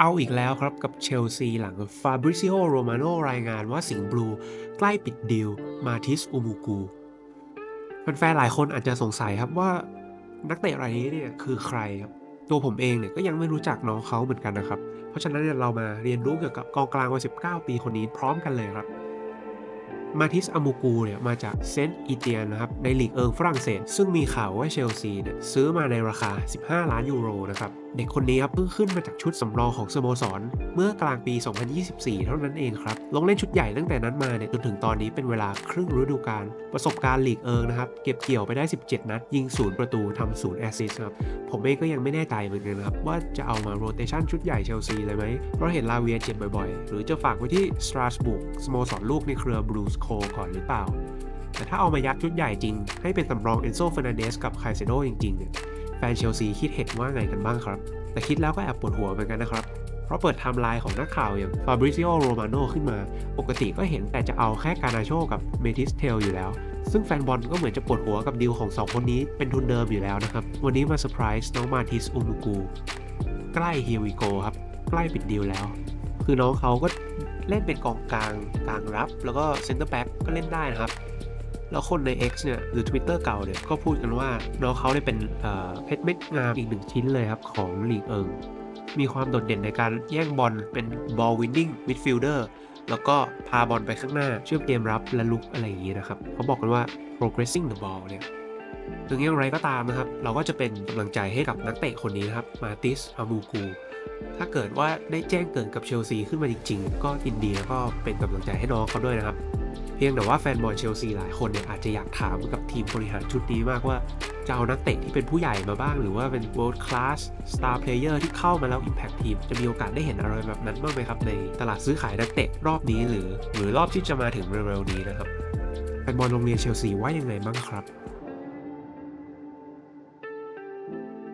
เอาอีกแล้วครับกับเชลซีหลังฟาบริซิโอโรมาโนรายงานว่าสิงห์บลูใกล้ปิดดีลมาทิสอูมูกูแฟนๆหลายคนอาจจะสงสัยครับว่านักเตะรายนี้เนี่ยคือใครครับตัวผมเองเนี่ยก็ยังไม่รู้จักน้องเขาเหมือนกันนะครับ เพราะฉะนั้นเนี่ยเรามาเรียนรู้เกี่ยวกับกองกลางวัย19 ปีคนนี้พร้อมกันเลยครับ มาทิสอามูกูเนี่ยมาจากเซนต์อีเตียนนะครับในลีกเอิงฝรั่งเศส ซึ่งมีข่าวว่าเชลซีเนี่ยซื้อมาในราคา 15 ล้านยูโรนะครับเด็กคนนี้ครับเพิ่งขึ้นมาจากชุดสำรองของสโมสร เมื่อกลางปี 2024 เท่านั้นเองครับ ลงเล่นชุดใหญ่ตั้งแต่นั้นมาเนี่ยจนถึงตอนนี้เป็นเวลาครึ่งฤดูกาลประสบการณ์ลีกเอิงนะครับเก็บเกี่ยวไปได้ 17 นัด ยิงศูนย์ประตูทำศูนย์แอสซิสต์ครับผมเองก็ยังไม่แน่ใจเหมือนกันนะครับว่าจะเอามาโรเตชันชุดใหญ่เชลซีเลยไหมเพราะเห็นลาเวียเจ็บบ่อยๆ หรือจะฝากไว้ที่สตราสบุกสโมสรลูกในเครือบรูสโคก่อนหรือเปล่า แต่ถ้าเอามายัดชุดใหญ่จริง ให้เป็นสำรองเอนโซเฟอร์นันเดสกับไคเซโดจริงๆเนี่ยแฟนเชลซีคิดเห็นว่าไงกันบ้างครับ แต่คิดแล้วก็แอบปวดหัวเหมือนกันนะครับ เพราะเปิดไทม์ไลน์ของนักข่าวอย่างฟาบริซิโอโรมาโนขึ้นมา ปกติก็เห็นแต่จะเอาแค่การาโชกับเมทิสเทลอยู่แล้ว ซึ่งแฟนบอลก็เหมือนจะปวดหัวกับดีลของสองคนนี้เป็นทุนเดิมอยู่แล้วนะครับ วันนี้มาเซอร์ไพรส์น้องมาทิสอุมูกู ใกล้เฮียวิโกครับ ใกล้ปิดดีลแล้ว คือน้องเขาก็เล่นเป็นกองกลางกลางรับ แล้วก็เซนเตอร์แบ็กก็เล่นได้นะครับ แล้วคนใน X เนี่ยหรือ Twitter เก่าเนี่ยก็พูดกันว่าน้องเขาเนี่ยเป็นเพชรเม็ดงามอีกหนึ่งชิ้นเลยครับ ของลีกเอิงมีความโดดเด่นในการแย่งบอลเป็น ball winning midfielder แล้วก็พาบอลไปข้างหน้าเชื่อมเกมรับและลุกอะไรอย่างนี้นะครับ เขาบอกกันว่า progressing the ball เนี่ย ถึงอย่างไรก็ตามนะครับ เราก็จะเป็นกำลังใจให้กับนักเตะคนนี้นะครับ มาติสอามูกู ถ้าเกิดว่าได้แจ้งเกิดกับเชลซีขึ้นมาจริงๆ ก็ยินดีแล้วก็เป็นกำลังใจให้น้องเขาด้วยนะครับ เพียงแต่ว่าแฟนบอลเชลซีหลายคนเนี่ยอาจจะอยากถามกับทีมบริหารชุดนี้มากว่า จะเอานักเตะที่เป็นผู้ใหญ่มาบ้าง หรือว่าเป็น world class star player ที่เข้ามาแล้ว impact ทีม จะมีโอกาสได้เห็นอะไรแบบนั้นบ้างไหมครับในตลาดซื้อขายนักเตะรอบนี้หรือ หรือรอบที่จะมาถึงเร็วๆนี้นะครับแฟนบอลโรงเรียนเชลซีว่ายังไงบ้างครับ